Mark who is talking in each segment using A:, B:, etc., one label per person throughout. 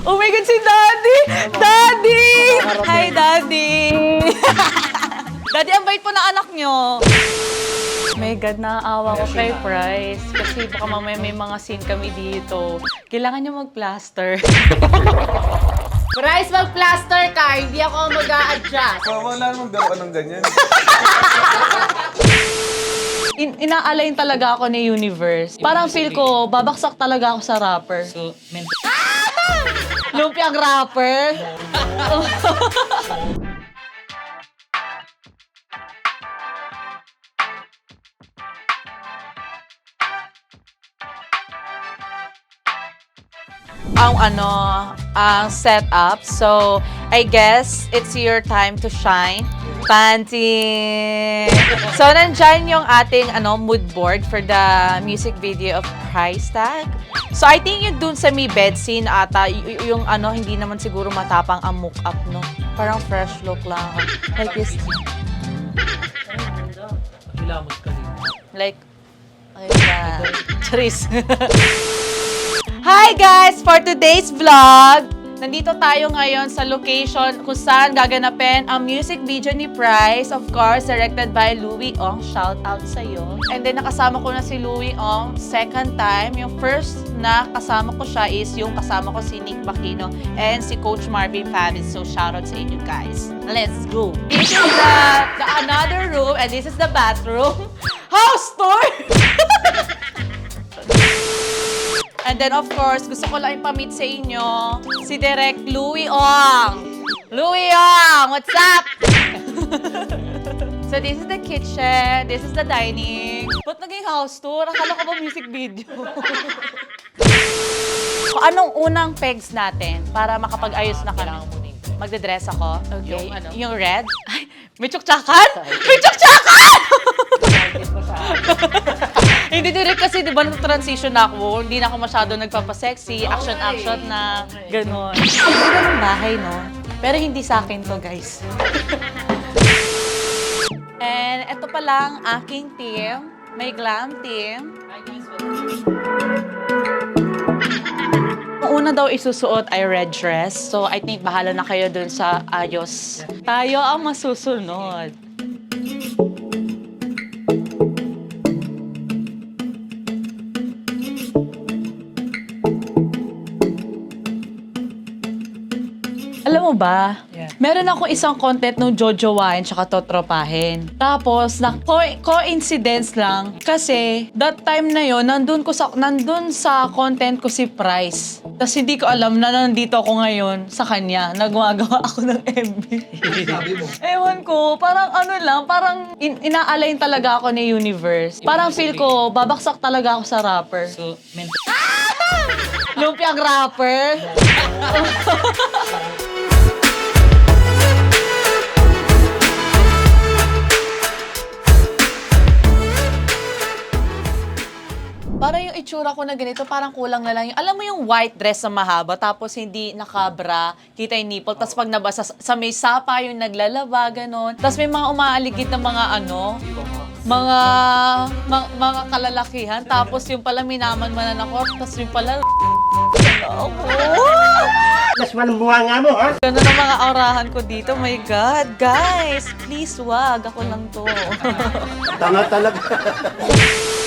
A: Oh my God, si Daddy! Daddy! Hi, Daddy! Daddy, ang bait po ng anak nyo. My God, naaawa ko kay Price. Kasi baka mamaya may mga scene kami dito. Kailangan nyo mag-plaster.
B: Bryce, mag-plaster ka. Hindi ako mag adjust
C: So, wala namang garo ng ganyan.
A: In inaalayin talaga ako ni Universe. Parang feel ko, babaksak talaga ako sa rapper.
D: So,
A: Lumpiang rapper. ang ano, ang setup. So, I guess it's your time to shine. Panty! So, nandyan yung ating ano, mood board for the music video of Price Tag. So, I think yung dun sa may bed scene ata, yung ano, hindi naman siguro matapang ang mock up, no? Parang fresh look lang. Like this.
D: Ka rin.
A: Like. Charis. Hi guys! For today's vlog, nandito tayo ngayon sa location kung saan gaganapin ang music video ni Price. Of course, directed by Louie Ong. Shout out sa'yo. And then nakasama ko na si Louie Ong second time. Yung first na kasama ko siya is yung kasama ko si Nick Bacchino and si Coach Marvin Pavis. So shout out sa inyo guys. Let's go! This is the, the another room and this is the bathroom. House tour! And then of course, gusto ko lang ipamit sa inyo si Direk Louie Ong. Louie Ong, what's up? so this is the kitchen, this is the dining. Ba't naging house tour? Akala ko ba music video? Kung anong unang pegs natin para makapag-ayos na kami? Magde-dress ako. Okay.
D: Yung ano?
A: Yung red? Ay, may tsuktsakan? May tsuktsakan! Di ba, transition na ako, hindi na ako masyado nagpapasexy, action-action na, gano'n. Ang ganda ng bahay, no? Pero hindi sa akin to, guys. And ito pa lang aking team. May glam team. Ang una daw isusuot ay red dress. So, I think bahala na kayo dun sa ayos. Tayo ang masusunod. Mo ba,
D: Yeah.
A: meron akong isang content nung jojowain tsaka totropahin. Tapos, na co- coincidence lang kasi that time na yon nandun, ko sa, nandun sa content ko si Price. Tapos hindi ko alam na nandito ako ngayon sa kanya. Nagmagawa ako ng MV. Ewan ko, parang ano lang, parang in- inaalayin talaga ako ni Universe. Parang feel ko, babaksak talaga ako sa rapper.
D: So, men-
A: Lumpiang rapper. itsura ko na ganito, parang kulang na lang yung, alam mo yung white dress na mahaba, tapos hindi nakabra, kita yung nipple, tapos pag nabasa sa may sapa yung naglalaba, ganon. Tapos may mga umaaligid na mga ano, mga, mga, mga kalalakihan, tapos yung pala minaman-manan ako, tapos yung pala, ako.
E: Mas walang bunga nga mo, ha?
A: Ganun ang mga aurahan ko dito. My God, guys, please wag. Ako lang to.
E: Tanga talaga.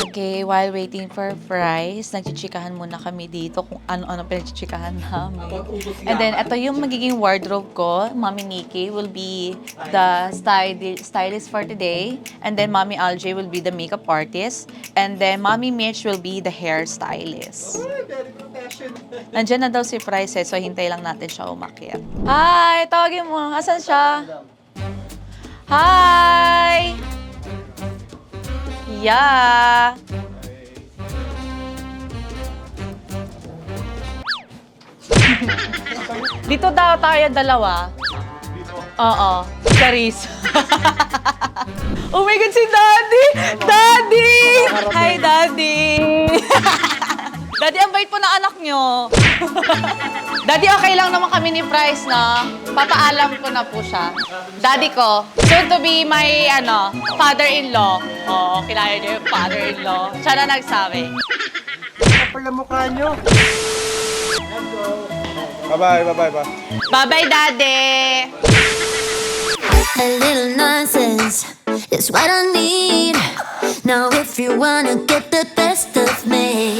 A: okay, while waiting for fries, nagchichikahan muna kami dito kung ano-ano pinagchichikahan namin. And then, ito yung magiging wardrobe ko. Mami Nikki will be the styli- stylist for today. And then, Mami Alj will be the makeup artist. And then, Mami Mitch will be the hairstylist. Nandiyan na daw si Price eh, so hintay lang natin siya umakyat. Hi! Tawagin mo. Asan siya? Hi! Yeah! Dito daw tayo dalawa. Oo. Charis. oh my God, si Daddy! Daddy! Hi, Daddy! Daddy, ang bait po ng anak nyo. Daddy, okay lang naman kami ni Price, no? Papaalam ko na po siya. Daddy ko, soon to be my, ano, father-in-law. Oo, kilala niyo yung father-in-law. Siya na nagsabi.
E: Kapal ang mukha nyo.
C: Bye-bye, bye-bye, bye.
A: Bye-bye, Daddy!
D: A little nonsense is what I need. Now, if you wanna get the best of me,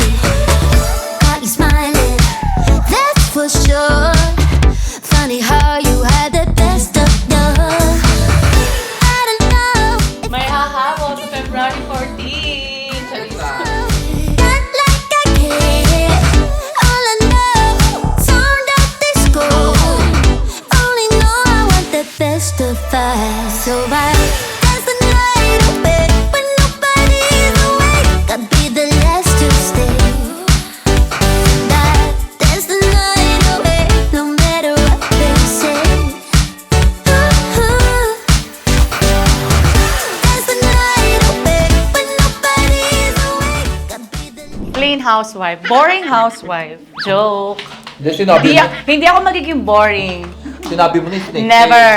A: housewife. Boring housewife. Joke.
F: Hindi, sinabi
A: Hindi,
F: mo,
A: hindi ako magiging boring.
F: sinabi mo na yung snake
A: Never.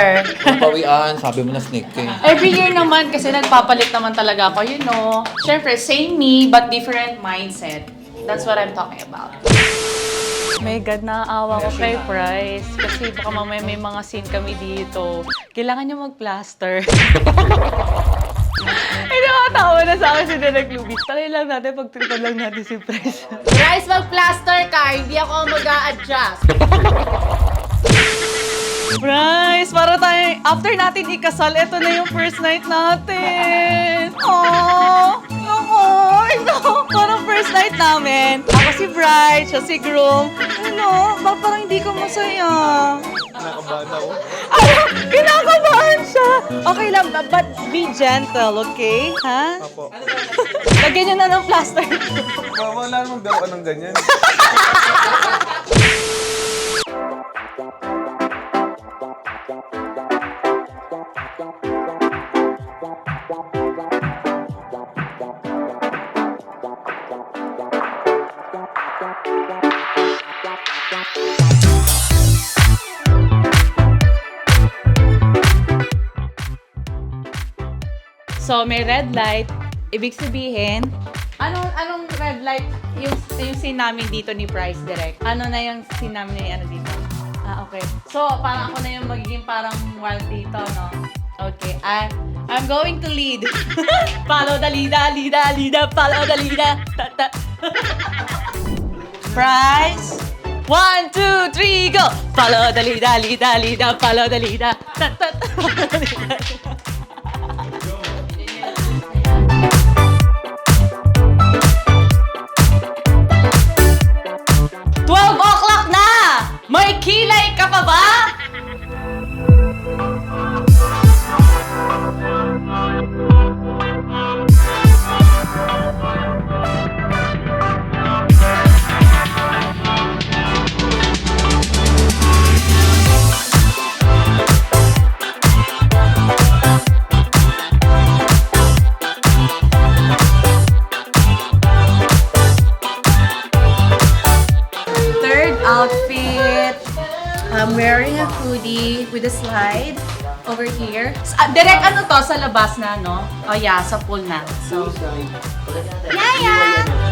F: Pawian, sabi mo na snake eh.
A: Every year naman, kasi nagpapalit naman talaga ako, you know. Siyempre, same me, but different mindset. That's what I'm talking about. May God, naaawa ko kay Price. Kasi baka mamaya may mga scene kami dito. Kailangan niya mag-plaster. Ay, nakatawa na sa akin si Direk Lubis. Talay lang natin, pagtripan lang natin si Price.
B: Guys, mag-plaster ka. Hindi ako mag adjust
A: Bryce, para tayo, after natin ikasal, ito na yung first night natin. Aww! Ako! Ito, parang first night namin. Ako si Bryce, siya si Groom. Ano, bakit parang hindi ko masaya?
C: Nakabahan ako.
A: Ano, kinakabahan siya. Okay lang, but, but be gentle, okay? Ha?
C: Apo.
A: Lagyan niyo na ng plaster.
C: Ma- Wala namang biruan ng ganyan.
A: So, may red light. Ibig sabihin, anong, anong red light yung, yung scene namin dito ni Price Direct? Ano na yung scene namin ni ano dito? Ah, okay. So, parang ako na yung magiging parang wild dito, no? Okay, I, I'm going to lead. follow the leader, leader, leader, follow the leader. Ta, ta. Price. One, two, three, go! Follow the leader, leader, leader, follow the leader. Ta, ta, ta, I'm wearing a hoodie with a slide over here. Ah, direct ano to, sa labas na, no? Oh yeah, sa pool na. So, yeah, yeah!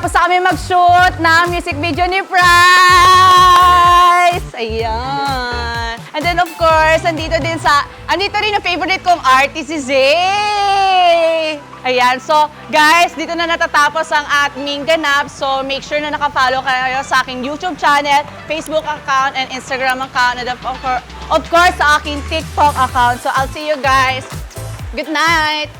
A: Na kami mag-shoot ng music video ni Price! Ayan. And then of course, andito din sa, andito rin ang favorite kong artist si Zay! Ayan, so guys, dito na natatapos ang aming ganap. So make sure na nakafollow kayo sa aking YouTube channel, Facebook account, and Instagram account, and of of course sa aking TikTok account. So I'll see you guys. Good night!